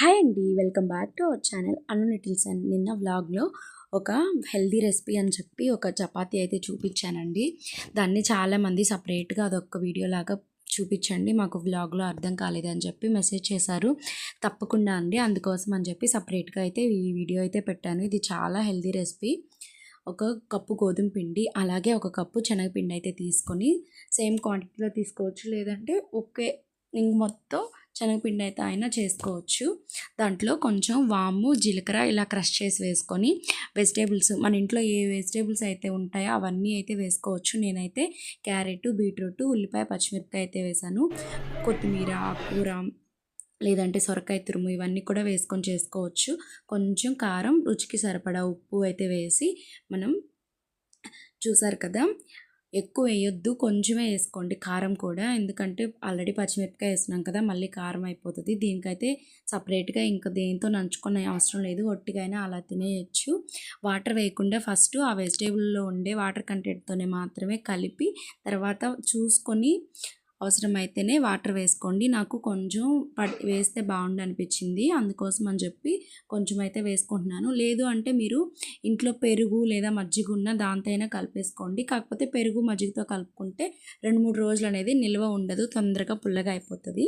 Hi అండి welcome back to our channel Anu నిటిల్స్ and నిన్న వ్లాగ్లో ఒక హెల్దీ రెసిపీ అని చెప్పి ఒక చపాతీ అయితే చూపించానండి. దాన్ని చాలామంది సపరేట్గా అదొక వీడియో లాగా చూపించండి మాకు వ్లాగ్లో అర్థం కాలేదని చెప్పి మెసేజ్ చేశారు. తప్పకుండా అండి అందుకోసం అని చెప్పి సపరేట్గా అయితే ఈ వీడియో అయితే పెట్టాను. ఇది చాలా హెల్దీ రెసిపీ. ఒక కప్పు గోధుమ పిండి అలాగే ఒక కప్పు శనగపిండి అయితే తీసుకొని సేమ్ క్వాంటిటీలో తీసుకోవచ్చు. లేదంటే ఒకే ఇంక మొత్తం శనగపిండి అయితే అయినా చేసుకోవచ్చు. దాంట్లో కొంచెం వాము జీలకర్ర ఇలా క్రష్ చేసి వేసుకొని వెజిటేబుల్స్ మన ఇంట్లో ఏ వెజిటేబుల్స్ అయితే ఉంటాయో అవన్నీ అయితే వేసుకోవచ్చు. నేనైతే క్యారెట్ బీట్రూట్ ఉల్లిపాయ పచ్చిమిరపకాయ అయితే వేసాను. కొత్తిమీర ఆకుకూర లేదంటే సొరకాయ తురుము ఇవన్నీ కూడా వేసుకొని చేసుకోవచ్చు. కొంచెం కారం రుచికి సరిపడా ఉప్పు అయితే వేసి మనం చూసారు కదా ఎక్కువ వేయొద్దు కొంచెమే వేసుకోండి. కారం కూడా ఎందుకంటే ఆల్రెడీ పచ్చిమిరపకాయ వేసినాం కదా మళ్ళీ కారం అయిపోతుంది. దీనికైతే సపరేట్గా ఇంకా దేంతో నంచుకునే అవసరం లేదు. ఒట్టిగైనా అలా తినేయచ్చు. వాటర్ వేయకుండా ఫస్ట్ ఆ వెజిటేబుల్లో ఉండే వాటర్ కంటెంట్తోనే మాత్రమే కలిపి తర్వాత చూసుకొని అవసరమైతేనే వాటర్ వేసుకోండి. నాకు కొంచెం పడి వేస్తే బాగుండు అనిపించింది అందుకోసం అని చెప్పి కొంచెం అయితే వేసుకుంటున్నాను. లేదు అంటే మీరు ఇంట్లో పెరుగు లేదా మజ్జిగ ఉన్న దాంతో అయినా కలిపేసుకోండి. కాకపోతే పెరుగు మజ్జిగతో కలుపుకుంటే రెండు మూడు రోజులు అనేది నిల్వ ఉండదు. తొందరగా పుల్లగా అయిపోతుంది.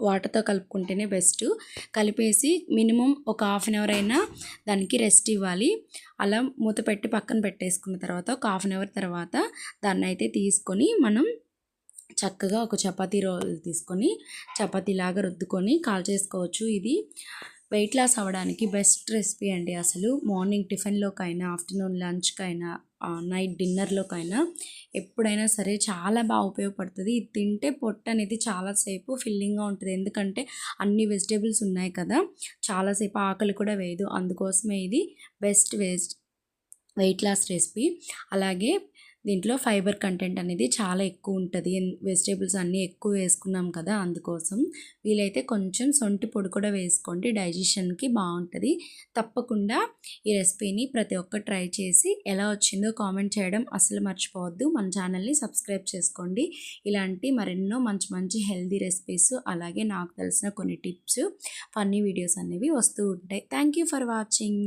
వాటర్తో కలుపుకుంటేనే బెస్ట్. కలిపేసి మినిమం ఒక హాఫ్ అన్ అవర్ అయినా దానికి రెస్ట్ ఇవ్వాలి. అలా మూత పెట్టి పక్కన పెట్టేసుకున్న తర్వాత ఒక హాఫ్ అన్ అవర్ తర్వాత దాన్ని అయితే తీసుకొని మనం చక్కగా ఒక చపాతీ రోల్ తీసుకొని చపాతీలాగా రుద్దుకొని కాల్ చేసుకోవచ్చు. ఇది వెయిట్ లాస్ అవ్వడానికి బెస్ట్ రెసిపీ అండి అసలు. మార్నింగ్ టిఫిన్లోకైనా ఆఫ్టర్నూన్ లంచ్కైనా నైట్ డిన్నర్లోకైనా ఎప్పుడైనా సరే చాలా బాగా ఉపయోగపడుతుంది. ఇది తింటే పొట్ట అనేది చాలాసేపు ఫిల్లింగ్గా ఉంటుంది. ఎందుకంటే అన్ని వెజిటేబుల్స్ ఉన్నాయి కదా చాలాసేపు ఆకలి కూడా వేయదు. అందుకోసమే ఇది best waste weight loss recipe. అలాగే దీంట్లో ఫైబర్ కంటెంట్ అనేది చాలా ఎక్కువ ఉంటుంది. వెజిటేబుల్స్ అన్నీ ఎక్కువ వేసుకున్నాం కదా అందుకోసం. వీలైతే కొంచెం సొంటి పొడి కూడా వేసుకోండి. డైజెషన్కి బాగుంటుంది. తప్పకుండా ఈ రెసిపీని ప్రతి ఒక్క ట్రై చేసి ఎలా వచ్చిందో కామెంట్ చేయడం అసలు మర్చిపోవద్దు. మన ఛానల్ని సబ్స్క్రైబ్ చేసుకోండి. ఇలాంటి మరెన్నో మంచి మంచి హెల్దీ రెసిపీస్ అలాగే నాకు తెలిసిన కొన్ని టిప్స్ ఫన్నీ వీడియోస్ అనేవి వస్తూ ఉంటాయి. Thank you for watching.